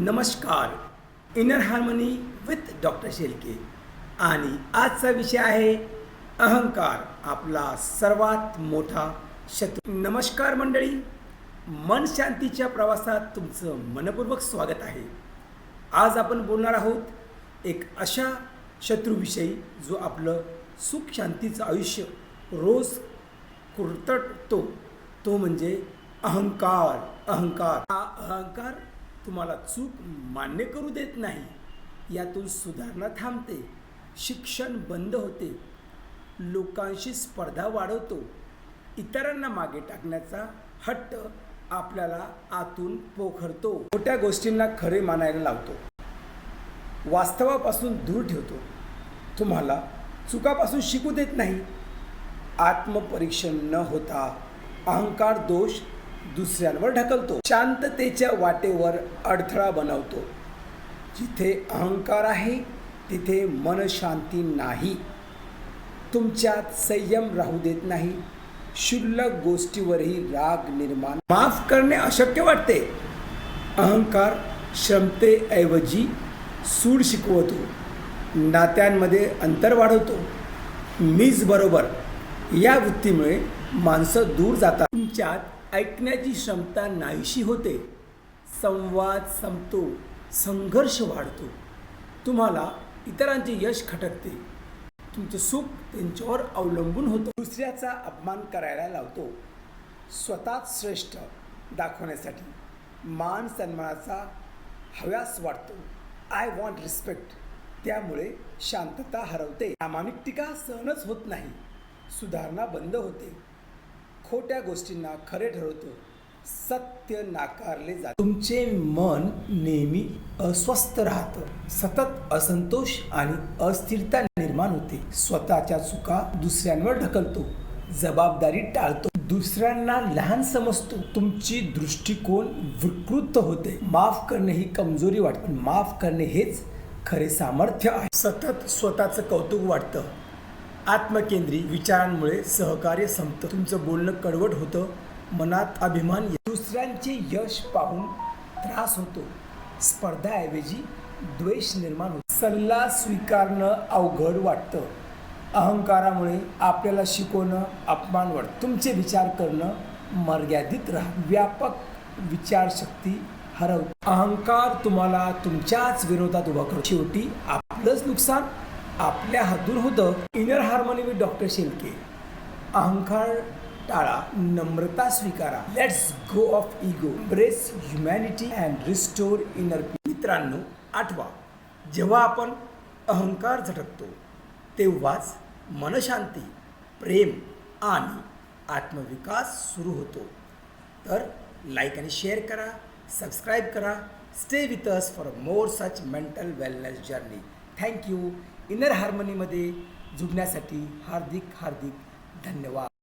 नमस्कार inner harmony with doctor Shelke आणि आजचा विषय आहे अहंकार आपला सर्वात मोठा शत्रू. नमस्कार मंडळी मन शांतीच्या प्रवासात तुमचं मनपूर्वक स्वागत आहे. आज आपण बोलणार आहोत एक अशा शत्रूविषयी जो आपलं सुख शांतीचं आयुष्य रोज कुरतडतो. तो म्हणजे अहंकार अहंकार. हा अहंकार तुम्हाला चूक मान्य करू देत नाही यातून सुधारणा थांबते शिक्षण बंद होते लोकांशी स्पर्धा वाढवतो इतरांना मागे टाकण्याचा हट्ट आपल्याला आतून पोखरतो. मोठ्या गोष्टींना खरे मानायला लावतो. वास्तवापासून दूर ठेवतो. तुम्हाला चुकापासून शिकू देत नाही. आत्मपरीक्षण न होता अहंकार दोष दुसऱ्यांवर ढकलतो. शांततेच्या वाटेवर अडथळा बनवतो. जिथे अहंकार आहे तिथे मनशांती नाही. तुमच्यात संयम राहू देत नाही. क्षुल्लक गोष्टीवरही राग निर्माण. माफ करणे अशक्य वाटते. अहंकार क्षमतेऐवजी सूड शिकवतो. नात्यांमध्ये अंतर वाढवतो. मीच बरोबर. या वृत्तीमुळे माणसं दूर जातात. तुमच्यात ऐकण्याची क्षमता नाहीशी होते. संवाद संपतो संघर्ष वाढतो. तुम्हाला इतरांचे यश खटकते. तुमचं सुख त्यांच्यावर अवलंबून होतं. दुसऱ्याचा अपमान करायला लावतो. स्वतःच श्रेष्ठ दाखवण्यासाठी मान सन्मानाचा हव्यास वाटतो. आय वॉन्ट रिस्पेक्ट त्यामुळे शांतता हरवते. प्रामाणिक टीका सहनच होत नाही. सुधारणा बंद होते. खोट्या गोष्टींना खरे ठरवतो. सत्य नाकारले जाते. तुमचे मन नेहमी अस्वस्थ राहतं. सतत असंतोष आणि अस्थिरता निर्माण होते. स्वतःच्या चुका दुसऱ्यांवर ढकलतो. जबाबदारी टाळतो. दुसऱ्यांना लहान समजतो. तुमची दृष्टिकोन विकृत होते. माफ करणे ही कमजोरी वाटते. माफ करणे हेच खरे सामर्थ्य आहे. सतत स्वतःचं कौतुक वाटतं. आत्मकेंद्री विचारांमुळे सहकार्य संपतं. तुमचं बोलणं कडवट होतं मनात अभिमान दुसऱ्यांचे यश पाहून त्रास होतो. स्पर्धाऐवजी द्वेष निर्माण होतो. सल्ला स्वीकारणं अवघड वाटतं. अहंकारामुळे आपल्याला शिकवणं अपमान वाटतं. तुमचे विचार करणं मर्यादित राहा व्यापक विचारशक्ती हरवते. अहंकार तुम्हाला तुमच्याच विरोधात उभा करतो. शेवटी आपलंच नुकसान आपल्या हातून होतं. Inner harmony with doctor Shelke अहंकार टाळा नम्रता स्वीकारा. Let's go of ego brace humanity and restore inner मित्रांनो आठवा. जेव्हा आपण अहंकार झटकतो तेव्हाच मनशांती प्रेम आणि आत्मविकास सुरू होतो. तर लाईक आणि शेअर करा सबस्क्राईब करा. Stay with us for more such mental wellness journey thank you inner हार्मनीमध्ये जुडण्यासाठी हार्दिक हार्दिक धन्यवाद.